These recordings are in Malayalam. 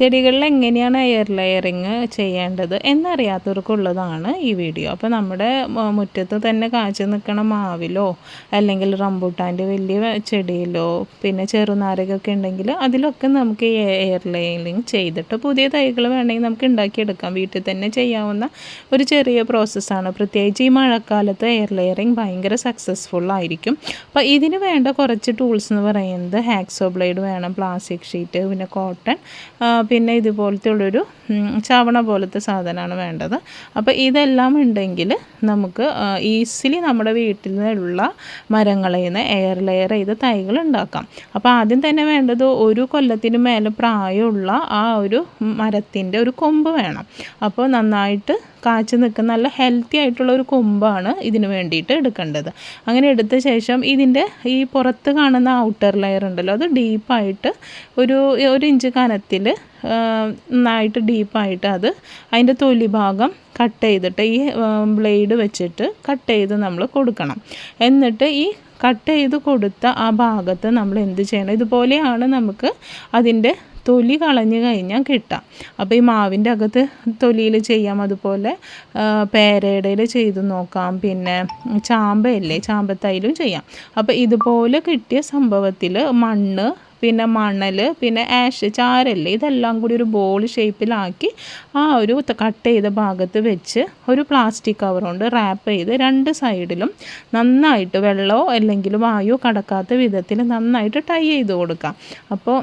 ചെടികളിൽ എങ്ങനെയാണ് എയർ ലെയറിങ് ചെയ്യേണ്ടത് എന്നറിയാത്തവർക്കുള്ളതാണ് ഈ വീഡിയോ അപ്പോൾ നമ്മുടെ മുറ്റത്ത് തന്നെ കാച്ചു നിൽക്കണ മാവിലോ അല്ലെങ്കിൽ റംബൂട്ടാന്റെ വലിയ ചെടിയിലോ പിന്നെ ചെറുനാരകൊക്കെ ഉണ്ടെങ്കിൽ അതിലൊക്കെ നമുക്ക് എയർ ലെയറിങ് ചെയ്തിട്ട് പുതിയ തൈകൾ വേണമെങ്കിൽ നമുക്ക് ഉണ്ടാക്കിയെടുക്കാം. വീട്ടിൽ തന്നെ ചെയ്യാവുന്ന ഒരു ചെറിയ പ്രോസസ്സാണ് പ്രത്യേകിച്ച് ഈ മഴക്കാലത്ത് എയർ ലെയറിങ് ഭയങ്കര സക്സസ്ഫുൾ ആയിരിക്കും. അപ്പോൾ ഇതിന് വേണ്ട കുറച്ച് ടൂൾസ് എന്ന് പറയുന്നത് ഹാക്സോ ബ്ലേഡ് വേണം പ്ലാസ്റ്റിക് ഷീറ്റ് പിന്നെ കോട്ടൺ പിന്നെ ഇതുപോലത്തെ ഉള്ളൊരു ചവണ പോലത്തെ സാധനമാണ് വേണ്ടത്. അപ്പോൾ ഇതെല്ലാം ഉണ്ടെങ്കിൽ നമുക്ക് ഈസിലി നമ്മുടെ വീട്ടിൽ നിന്നുള്ള മരങ്ങളിൽ നിന്ന് എയർ ലെയർ ചെയ്ത് തൈകൾ ഉണ്ടാക്കാം. അപ്പോൾ ആദ്യം തന്നെ വേണ്ടത് ഒരു കൊല്ലത്തിന് മേലെ പ്രായമുള്ള ആ ഒരു മരത്തിന്റെ ഒരു കൊമ്പ് വേണം. അപ്പോൾ നന്നായിട്ട് കാച്ചു നിൽക്കുന്ന നല്ല ഹെൽത്തി ആയിട്ടുള്ള ഒരു കൊമ്പാണ് ഇതിന് വേണ്ടിയിട്ട് എടുക്കേണ്ടത്. അങ്ങനെ എടുത്ത ശേഷം ഇതിന്റെ ഈ പുറത്ത് കാണുന്ന ഔട്ടർ ലെയർ ഉണ്ടല്ലോ അത് ഡീപ്പായിട്ട് ഒരു ഒരു ഇഞ്ച് കനത്തിൽ നന്നായിട്ട് ഡീപ്പായിട്ട് അത് അതിന്റെ തൊലി ഭാഗം കട്ട് ചെയ്തിട്ട് ഈ ബ്ലേഡ് വെച്ചിട്ട് കട്ട് ചെയ്ത് നമ്മൾ കൊടുക്കണം. എന്നിട്ട് ഈ കട്ട് ചെയ്ത് കൊടുത്ത ആ ഭാഗത്ത് നമ്മൾ എന്ത് ചെയ്യണം? ഇതുപോലെയാണ് നമുക്ക് അതിന്റെ തൊലി കളഞ്ഞു കഴിഞ്ഞാൽ കിട്ടാം. അപ്പോൾ ഈ മാവിന്റെ അകത്ത് തൊലിയിൽ ചെയ്യാം. അതുപോലെ പേരയുടെ ചെയ്ത് നോക്കാം. പിന്നെ ചാമ്പയല്ലേ ചാമ്പത്തൈലും ചെയ്യാം. അപ്പോൾ ഇതുപോലെ കിട്ടിയ സംഭവത്തിൽ മണ്ണ് പിന്നെ മണൽ പിന്നെ ആഷ് ചാരല്ലേ ഇതെല്ലാം കൂടി ഒരു ബോൾ ഷേപ്പിലാക്കി ആ ഒരു കട്ട് ചെയ്ത ഭാഗത്ത് വെച്ച് ഒരു പ്ലാസ്റ്റിക് കവർ കൊണ്ട് റാപ്പ് ചെയ്ത് രണ്ട് സൈഡിലും നന്നായിട്ട് വെള്ളമോ അല്ലെങ്കിൽ വായു കടക്കാത്ത വിധത്തിൽ നന്നായിട്ട് ടൈ ചെയ്ത് കൊടുക്കാം. അപ്പോൾ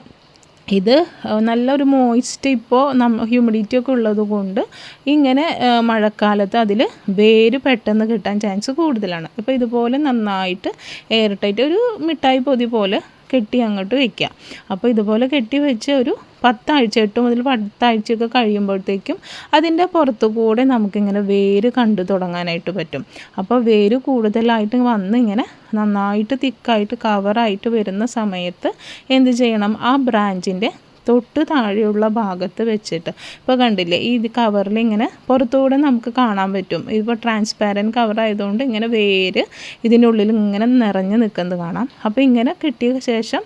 ഇത് നല്ലൊരു മോയിസ്റ്റ് ഇപ്പോൾ നമ്മ ഹ്യൂമിഡിറ്റി ഒക്കെ ഉള്ളത് കൊണ്ട് ഇങ്ങനെ മഴക്കാലത്ത് അതിൽ വേര് പെട്ടെന്ന് കിട്ടാൻ ചാൻസ് കൂടുതലാണ്. അപ്പോൾ ഇതുപോലെ നന്നായിട്ട് എയർ ടൈറ്റ് ഒരു മിഠായി പൊതി പോലെ കെട്ടി അങ്ങോട്ട് വെക്കുക അപ്പോൾ ഇതുപോലെ കെട്ടി വെച്ച് ഒരു പത്താഴ്ച എട്ട് മുതൽ പത്താഴ്ചയൊക്കെ കഴിയുമ്പോഴത്തേക്കും അതിന്റെ പുറത്തു കൂടെ നമുക്കിങ്ങനെ വേര് കണ്ടു തുടങ്ങാനായിട്ട് പറ്റും. അപ്പോൾ വേര് കൂടുതലായിട്ട് വന്ന് ഇങ്ങനെ നന്നായിട്ട് തിക്കായിട്ട് കവറായിട്ട് വരുന്ന സമയത്ത് എന്ത് ചെയ്യണം? ആ ബ്രാഞ്ചിന്റെ തൊട്ട് താഴെയുള്ള ഭാഗത്ത് വെച്ചിട്ട്. ഇപ്പോൾ കണ്ടില്ലേ ഈ കവറിൽ ഇങ്ങനെ പുറത്തുകൂടെ നമുക്ക് കാണാൻ പറ്റും. ഇപ്പോൾ ട്രാൻസ്പാരന്റ് കവർ ആയതുകൊണ്ട് ഇങ്ങനെ വേര് ഇതിനുള്ളിൽ ഇങ്ങനെ നിറഞ്ഞ് നിൽക്കുന്നത് കാണാം. അപ്പോൾ ഇങ്ങനെ കിട്ടിയ ശേഷം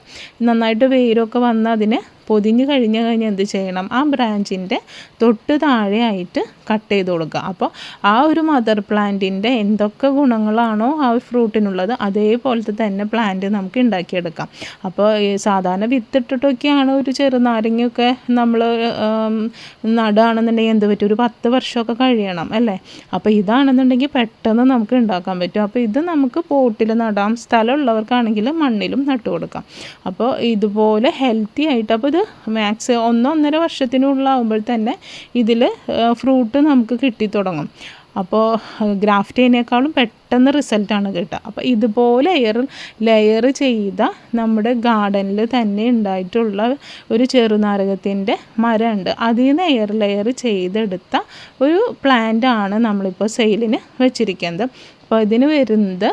നന്നായിട്ട് വേരൊക്കെ വന്ന് അതിനെ പൊതിഞ്ഞ് കഴിഞ്ഞ് കഴിഞ്ഞ് എന്ത് ചെയ്യണം? ആ ബ്രാഞ്ചിന്റെ തൊട്ട് താഴെയായിട്ട് കട്ട് ചെയ്ത് കൊടുക്കുക. അപ്പോൾ ആ ഒരു മദർ പ്ലാന്റിന്റെ എന്തൊക്കെ ഗുണങ്ങളാണോ ആ ഫ്രൂട്ടിനുള്ളത് അതേപോലത്തെ തന്നെ പ്ലാന്റ് നമുക്ക് ഉണ്ടാക്കിയെടുക്കാം. അപ്പോൾ സാധാരണ വിത്തിട്ടിട്ടൊക്കെയാണ് ഒരു ചെറുനാരങ്ങയൊക്കെ നമ്മൾ നടുകയാണെന്നുണ്ടെങ്കിൽ എന്ത് പറ്റും? ഒരു പത്ത് വർഷമൊക്കെ കഴിയണം അല്ലേ? അപ്പോൾ ഇതാണെന്നുണ്ടെങ്കിൽ പെട്ടെന്ന് നമുക്ക് ഉണ്ടാക്കാൻ പറ്റും. അപ്പോൾ ഇത് നമുക്ക് പോട്ടിൽ നടാം. സ്ഥലമുള്ളവർക്കാണെങ്കിൽ മണ്ണിലും നട്ടു കൊടുക്കാം അപ്പോൾ ഇതുപോലെ ഹെൽത്തി ആയിട്ട് അപ്പോൾ ഇത് മാക്സ് ഒന്നോ ഒന്നര വർഷത്തിനുള്ളാകുമ്പോൾ തന്നെ ഇതിൽ ഫ്രൂട്ട് നമുക്ക് കിട്ടിത്തുടങ്ങും അപ്പോൾ ഗ്രാഫ്റ്റ് ചെയ്യുന്നതിനേക്കാളും പെട്ടെന്ന് റിസൾട്ടാണ് കിട്ടുക. അപ്പോൾ ഇതുപോലെ ലെയർ ലെയർ ചെയ്ത നമ്മുടെ ഗാർഡനിൽ തന്നെ ഉണ്ടായിട്ടുള്ള ഒരു ചെറുനാരകത്തിന്റെ മരമുണ്ട്. അതിൽ നിന്ന് എയർ ലെയർ ചെയ്തെടുത്ത ഒരു പ്ലാന്റ് ആണ് നമ്മളിപ്പോൾ സെയിലിന് വെച്ചിരിക്കുന്നത്. അപ്പോൾ ഇതിന് വരുന്നത്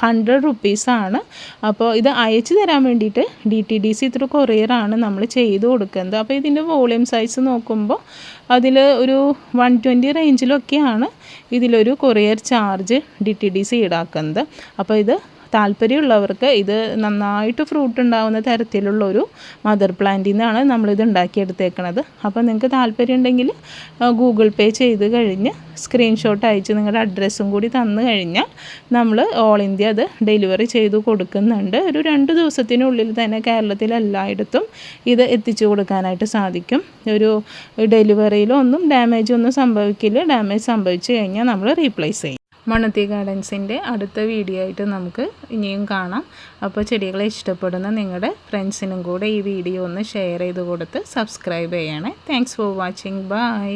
ഹൺഡ്രഡ് റുപ്പീസാണ് അപ്പോൾ ഇത് അയച്ചു തരാൻ വേണ്ടിയിട്ട് D T D C through കൊറിയറാണ് നമ്മൾ ചെയ്ത് കൊടുക്കുന്നത്. അപ്പോൾ ഇതിന്റെ വോളിയം സൈസ് നോക്കുമ്പോൾ അതിൽ ഒരു വൺ ട്വന്റി റേഞ്ചിലൊക്കെയാണ് ഇതിലൊരു courier charge D T D C ഈടാക്കുന്നത്. അപ്പോൾ ഇത് താല്പര്യമുള്ളവർക്ക് ഇത് നന്നായിട്ട് ഫ്രൂട്ട് ഉണ്ടാകുന്ന തരത്തിലുള്ള ഒരു മദർ പ്ലാന്റിൽ നിന്നാണ് നമ്മളിത് ഉണ്ടാക്കിയെടുത്തേക്കണത്. അപ്പോൾ നിങ്ങൾക്ക് താല്പര്യം ഉണ്ടെങ്കിൽ ഗൂഗിൾ പേ ചെയ്ത് കഴിഞ്ഞ് സ്ക്രീൻഷോട്ട് അയച്ച് നിങ്ങളുടെ അഡ്രസ്സും കൂടി തന്നു കഴിഞ്ഞാൽ നമ്മൾ ഓൾ ഇന്ത്യ അത് ഡെലിവറി ചെയ്ത് കൊടുക്കുന്നുണ്ട്. ഒരു രണ്ട് ദിവസത്തിനുള്ളിൽ തന്നെ കേരളത്തിലെല്ലായിടത്തും ഇത് എത്തിച്ചു കൊടുക്കാനായിട്ട് സാധിക്കും. ഒരു ഡെലിവറിയിലൊന്നും ഡാമേജ് ഒന്നും സംഭവിക്കില്ല. ഡാമേജ് സംഭവിച്ചു കഴിഞ്ഞാൽ നമ്മൾ റീപ്ലേസ് ചെയ്യും. മണത്തി ഗാർഡൻസിന്റെ അടുത്ത വീഡിയോ ആയിട്ട് നമുക്ക് ഇനിയും കാണാം. അപ്പോൾ ചെടികളെ ഇഷ്ടപ്പെടുന്ന നിങ്ങളുടെ ഫ്രണ്ട്സിനും കൂടെ ഈ വീഡിയോ ഒന്ന് ഷെയർ ചെയ്ത് കൊടുത്ത് സബ്സ്ക്രൈബ് ചെയ്യണേ. Thanks for watching bye